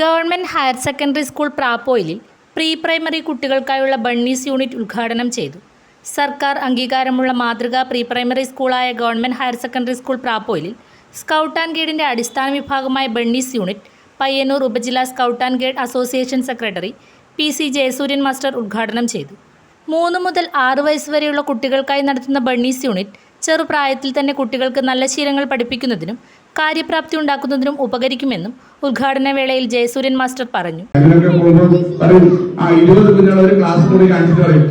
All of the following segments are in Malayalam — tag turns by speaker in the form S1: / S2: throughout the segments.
S1: ഗവൺമെന്റ് ഹയർ സെക്കൻഡറി സ്കൂൾ പ്രാപ്പോയിലിൽ പ്രീ പ്രൈമറി കുട്ടികൾക്കായുള്ള ബണ്ണീസ് യൂണിറ്റ് ഉദ്ഘാടനം ചെയ്തു. സർക്കാർ അംഗീകാരമുള്ള മാതൃകാ പ്രീ പ്രൈമറി സ്കൂളായ ഗവൺമെന്റ് ഹയർ സെക്കൻഡറി സ്കൂൾ പ്രാപ്പോയിലിൽ സ്കൗട്ട് ആൻഡ് ഗൈഡിന്റെ അടിസ്ഥാന വിഭാഗമായ ബണ്ണീസ് യൂണിറ്റ് പയ്യന്നൂർ ഉപജില്ലാ scout and guide association secretary P C Jayasuryan master ഉദ്ഘാടനം ചെയ്തു. മൂന്ന് മുതൽ ആറ് വയസ്സ് വരെയുള്ള കുട്ടികൾക്കായി നടത്തുന്ന ബണ്ണീസ് യൂണിറ്റ് ചെറുപ്രായത്തിൽ തന്നെ കുട്ടികൾക്ക് നല്ല ശീലങ്ങൾ പഠിപ്പിക്കുന്നതിനും കാര്യപ്രാപ്തി ഉണ്ടാക്കുന്നതിനും ഉപകരിക്കുമെന്നും ഉദ്ഘാടന വേളയിൽ ജയസൂര്യൻ മാസ്റ്റർ പറഞ്ഞു.
S2: കാണിച്ചിട്ട് പറയും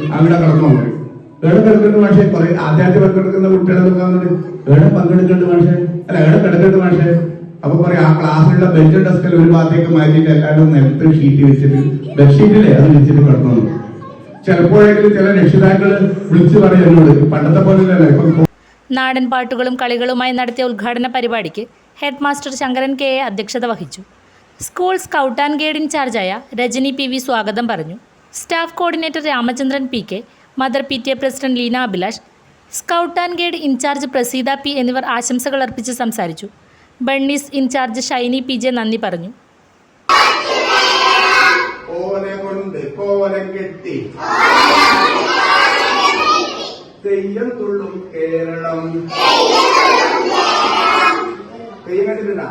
S2: ആ ക്ലാസ്സിലുള്ള ബെഞ്ച് ഡെസ്കിൽ ഒരു ഭാഗത്തേക്ക് മാറ്റിയിട്ട് എല്ലാവരും നിലത്ത് ഷീറ്റ് വെച്ചിട്ട് ബെഡ്ഷീറ്റിലെ അത് വെച്ചിട്ട് കിടന്നു ചിലപ്പോഴെങ്കിലും ചില രക്ഷിതാക്കൾ വിളിച്ചു പറയും പണ്ടത്തെ പോലെ
S1: നാടൻ പാട്ടുകളും കളികളുമായി നടത്തിയ ഉദ്ഘാടന പരിപാടിക്ക് head master Sankaran K A അധ്യക്ഷത വഹിച്ചു. സ്കൂൾ സ്കൗട്ട് ആൻഡ് ഗൈഡ് ഇൻചാർജായ രജനി പി വി സ്വാഗതം പറഞ്ഞു. Staff coordinator Ramachandran P K mother P T A president Leena Abhilash scout and guide incharge Praseetha P എന്നിവർ ആശംസകൾ അർപ്പിച്ച് സംസാരിച്ചു. Bunnies incharge Shiny P J നന്ദി പറഞ്ഞു.
S2: ഓനെ കൊണ്ട് കോലം കെട്ടി. തെയ്യം തുള്ളും കേരളം. തെയ്യം കണ്ടിട്ടുണ്ട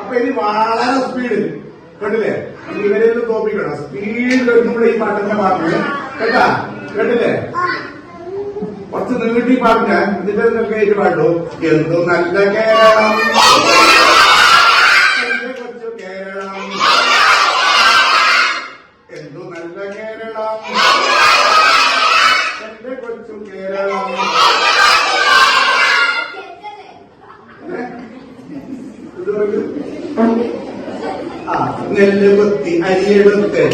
S2: അപ്പൊ ഇനി വളരെ സ്പീഡ് കണ്ടില്ലേ ഇവരെ ഒന്ന് തോപ്പിക്കണം. സ്പീഡ് കേൾക്കുമ്പോൾ ഈ പാട്ടിന്റെ പാട്ട് കേട്ടാ? കേട്ടില്ലേ? കുറച്ച് നീട്ടി പാടില്ല നിങ്ങൾക്ക് ഏറ്റ് പാട്ടു എന്തു നല്ല കേരളം എന്റെ കൊച്ചു കേരളം എന്തു നല്ല കേരളം എന്റെ കൊച്ചു കേരളം ഇത് നോക്ക്. ആ നെല്ല് കുത്തി അരിയെടുത്ത്.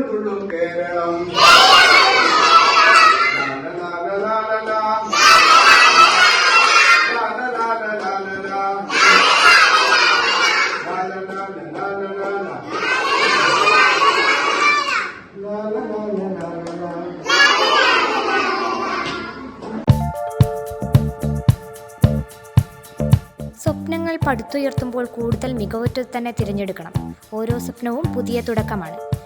S2: തുള്ളും കേരളം.
S3: സ്വപ്നങ്ങൾ പടുത്തുയർത്തുമ്പോൾ കൂടുതൽ മികവുറ്റത് തന്നെ തിരഞ്ഞെടുക്കണം. ഓരോ സ്വപ്നവും പുതിയ തുടക്കമാണ്.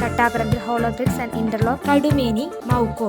S3: Thattaparambil hollow bricks and interlock Kadumeni Maukode